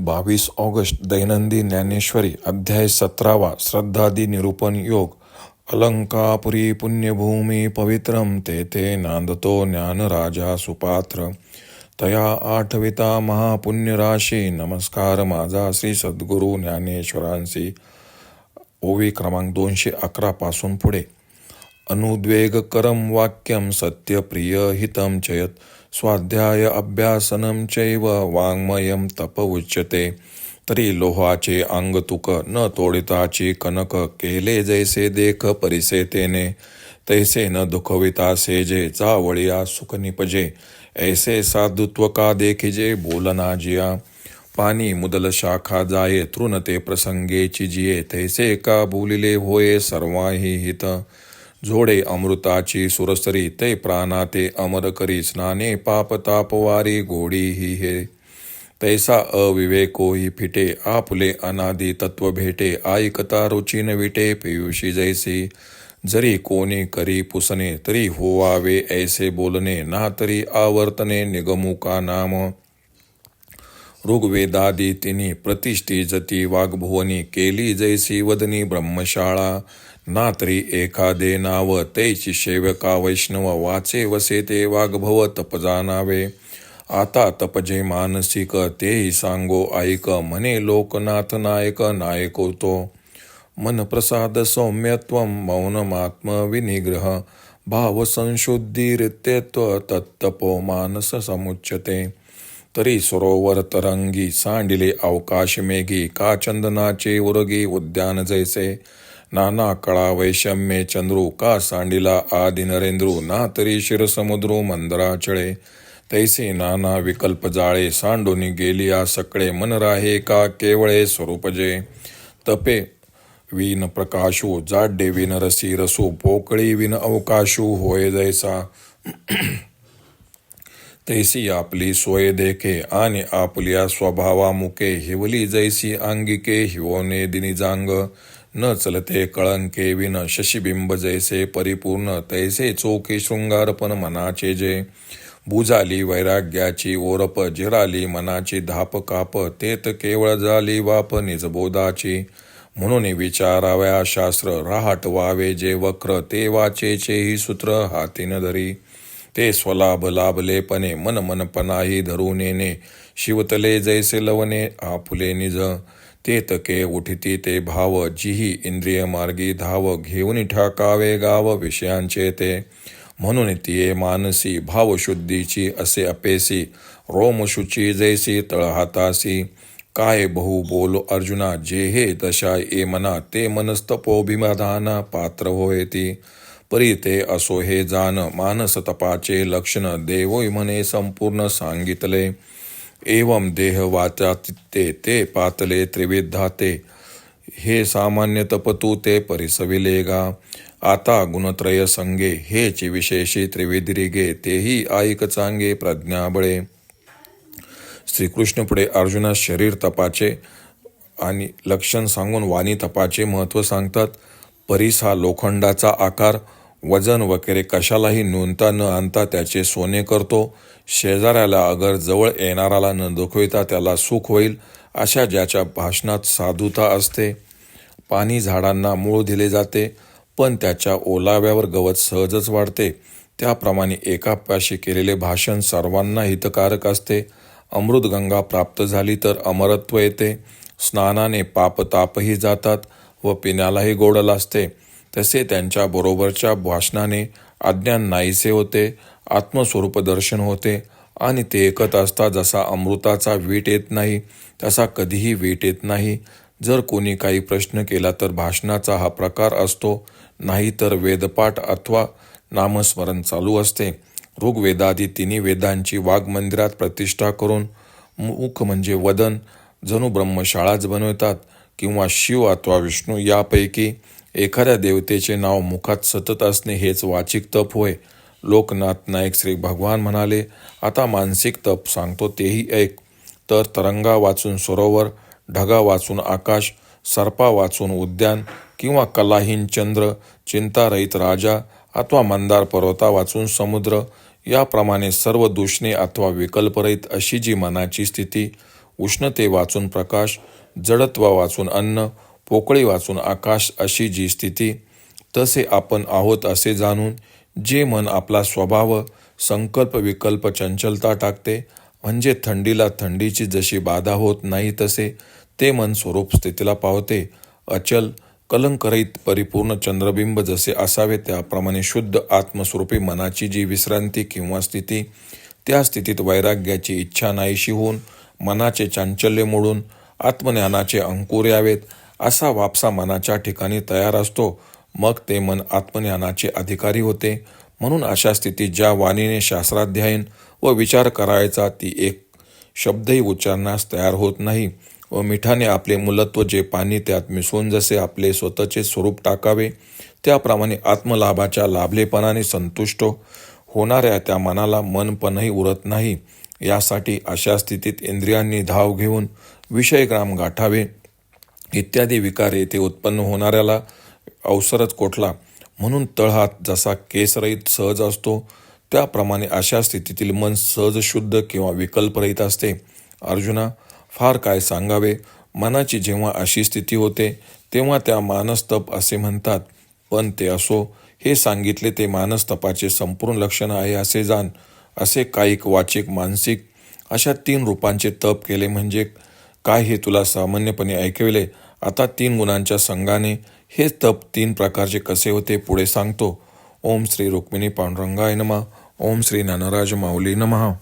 बावीस ऑगस्ट दैनंदिन ज्ञानेश्वरी अध्याय सतरावा श्रद्धादी निरूपण योग अलंकापुरी पुण्यभूमी पवित्रम ते ते नांदतो ज्ञानराजा सुपात्र। तया आठविता महापुण्यराशी नमस्कार माझा श्री सद्गुरू ज्ञानेश्वरांशी। ओवी क्रमांक दोनशे अकरा पासून पुढे। अनुद्वेगकरं वाक्यं सत्यप्रिय हितं चयत स्वाध्याय अभ्यासनं चैव वाङ्मयं तप उच्यते तरी लोहाचे अंगतुक न तोडिताची कनक केले जैसे देख परिसेतेने। तैसे न दुखविता सेजे चावळिया सुख निपजे ऐसे साधुत्व का देखिजे बोलना जिया। पाणी मुदल शाखा जाये तृणते प्रसंगेची जिये तैसे का बोलिले होये सर्वाही हित। जोडे अमृताची सुरसरी ते प्राणाते अमर करी स्नाने पाप तापवारी गोडी ही हे. तैसा अविवेको ही फिटे आपुले अनादी तत्व भेटे ऐकता रुचीन विटे पियुषी जैसी. जरी कोणी करी पुसणे तरी होवावे ऐसे बोलणे ना तरी आवर्तने निगमुका नाम. ऋग्वेदादी तिनी प्रतिष्ठी जती वाग्भुवनी केली जैसी वदनी ब्रह्मशाळा। नात्री एखादे नाव तैची सेवका वैष्णव वाचे वसे ते वाग्भव तप जाणावे आता तपजे मानसिक तेही सांगो ऐक म्हणे लोकनाथ नायक नायको तो मन प्रसाद सौम्यत्व मौनमात्म विनिग्रह। भाव संशुद्धी रित्यत्व तत्तपो मानस समुच्यते। तरी सरोवर तरंगी सांडिले अवकाश मेघी का चंदनाचे उरगी उद्यान जैसे? नाना कळा वैषम्ये चंद्रू का सांडिला आदि नरेंद्रू? ना तरी शिरसमुद्रू मंदराचळे तैसे नाना विकल्प जाळे सांडोनी गेली आ सकळे मन राहे का केवळे स्वरूपजे? तपे विन प्रकाशू जाड्डे विन रसी रसू पोकळी विन अवकाशू होय जैसा? तैसी आपली सोय देखे आणि आपल्या स्वभावामुके हिवली जैसी अंगिके हिवोने दिनी जांग. न चलते कळंके विन शशिबिंब जैसे परिपूर्ण तैसे चोखे शृंगारपण मनाचे जे. बुजाली वैराग्याची ओरप जिराली मनाची धाप काप तेत केवळ झाली वाप निजबोधाची म्हणून विचाराव्या शास्त्र राहट वावे जे वक्र ते वाचेचे ही सूत्र हातीन धरी. ते स्वलाभ लाभलेपणे मन मनपणाही धरून येणे. शिवतले जैसे लवणे आपुले निज. ते तके उठिती ते भाव जिही इंद्रिय मार्गी धाव. घेऊन ठाकावे गाव विषयांचे ते. म्हणून तिये मानसी भावशुद्धीची असे अपेसी. रोमशुची जैसी तळहातासी काय बहु बोलो अर्जुना जे हे दशा ए मना ते मनस्तपोभिमाधाना पात्र होयती. परी ते असो हे जान मानस तपाचे लक्षण देवोय म्हणे संपूर्ण सांगितले. एवम देह वाचा चित्ते ते पातले त्रिविधाते हे सामान्य तपतू ते परिसविले गा. आता गुणत्रय संगे हेच विशेषी त्रिविधिरिगे तेही ऐक चांगे प्रज्ञाबळे श्रीकृष्ण पुढे अर्जुना शरीर तपाचे आणि लक्षण सांगून वाणी तपाचे महत्त्व सांगतात. परीस हा लोखंडाचा आकार वजन वगैरे कशालाही नोंदता न आणता त्याचे सोने करतो. शेजाऱ्याला अगर जवळ येणाराला न दुखविता त्याला सुख होईल अशा ज्याच्या भाषणात साधुता असते. पाणी झाडांना मूळ दिले जाते पण त्याच्या ओलाव्यावर गवत सहजच वाढते. त्याप्रमाणे एकापाशी केलेले भाषण सर्वांना हितकारक असते. अमृतगंगा प्राप्त झाली तर अमरत्व येते. स्नानाने पापतापही जातात व पिण्यालाही गोड लागते तसे त्यांच्या बरोबरच्या भाषणाने अज्ञान नाहीसे होते आत्मस्वरूप दर्शन होते आणि ते ऐकत असता जसा अमृताचा वीट येत नाही तसा कधीही वीट येत नाही. जर कोणी काही प्रश्न केला तर भाषणाचा हा प्रकार असतो नाही तर वेदपाठ अथवा नामस्मरण चालू असते. ऋग्वेदादी तिन्ही वेदांची वाघमंदिरात प्रतिष्ठा करून मुख म्हणजे वदन जणू ब्रह्मशाळाच बनवतात किंवा शिव अथवा विष्णू यापैकी एखाद्या देवतेचे नाव मुखात सतत असणे हेच वाचिक तप होय. लोकनाथ नाईक श्री भगवान म्हणाले आता मानसिक तप सांगतो तेही ऐक. तर तरंगा वाचून सरोवर ढगा वाचून आकाश सर्पा वाचून उद्यान किंवा कलाहीन चंद्र चिंतारहित राजा अथवा मंदार पर्वता वाचून समुद्र याप्रमाणे सर्व दूषणे अथवा विकल्परहित अशी जी मनाची स्थिती उष्णते वाचून प्रकाश जडत्व वाचून अन्न पोकळी वाचून आकाश अशी जी स्थिती तसे आपण आहोत असे जाणून जे मन आपला स्वभाव संकल्प विकल्प चंचलता टाकते म्हणजे थंडीला थंडीची जशी बाधा होत नाही तसे ते मन स्वरूप स्थितीला पावते. अचल कलंकरहित परिपूर्ण चंद्रबिंब जसे असावे त्याप्रमाणे शुद्ध आत्मस्वरूपी मनाची जी विश्रांती किंवा स्थिती त्या स्थितीत वैराग्याची इच्छा नाहीशी होऊन मनाचे चांचल्य मोडून आत्मज्ञानाचे अंकुर यावेत असा वापसा मनाच्या ठिकाणी तयार असतो. मग ते मन आत्मज्ञानाचे अधिकारी होते. म्हणून अशा स्थितीत ज्या वाणीने शास्त्राध्ययन व विचार करायचा ती एक शब्दही उच्चारण्यास तयार होत नाही व मिठाने आपले मूलत्व जे पाणी त्यात मिसळून जसे आपले स्वतःचे स्वरूप टाकावे त्याप्रमाणे आत्मलाभाच्या लाभलेपणाने संतुष्ट होणाऱ्या त्या मनाला मनपणही उरत नाही. यासाठी अशा स्थितीत इंद्रियांनी धाव घेऊन विषयग्राम गाठावे. इत्यादी विकार येथे उत्पन्न होणाऱ्याला अवसरच कोठला? म्हणून तळहात जसा केसरहित सहज असतो त्याप्रमाणे अशा स्थितीतील मन सहज शुद्ध किंवा विकल्परहित असते. अर्जुना फार काय सांगावे? मनाची जेव्हा अशी स्थिती होते तेव्हा त्या मानस्तप असे म्हणतात पण ते असो हे सांगितले ते मानस्तपाचे संपूर्ण लक्षण आहे असे जाण असे कायिक वाचिक मानसिक अशा तीन रूपांचे तप केले म्हणजे काय हे तुला सामान्यपणे ऐकविले? आता तीन गुणांच्या संघाने हे तप तीन प्रकारचे कसे होते पुढे सांगतो. ओम श्री रुक्मिणी पांडुरंगाय नमः. ओम श्री ज्ञानराज माऊली नमः.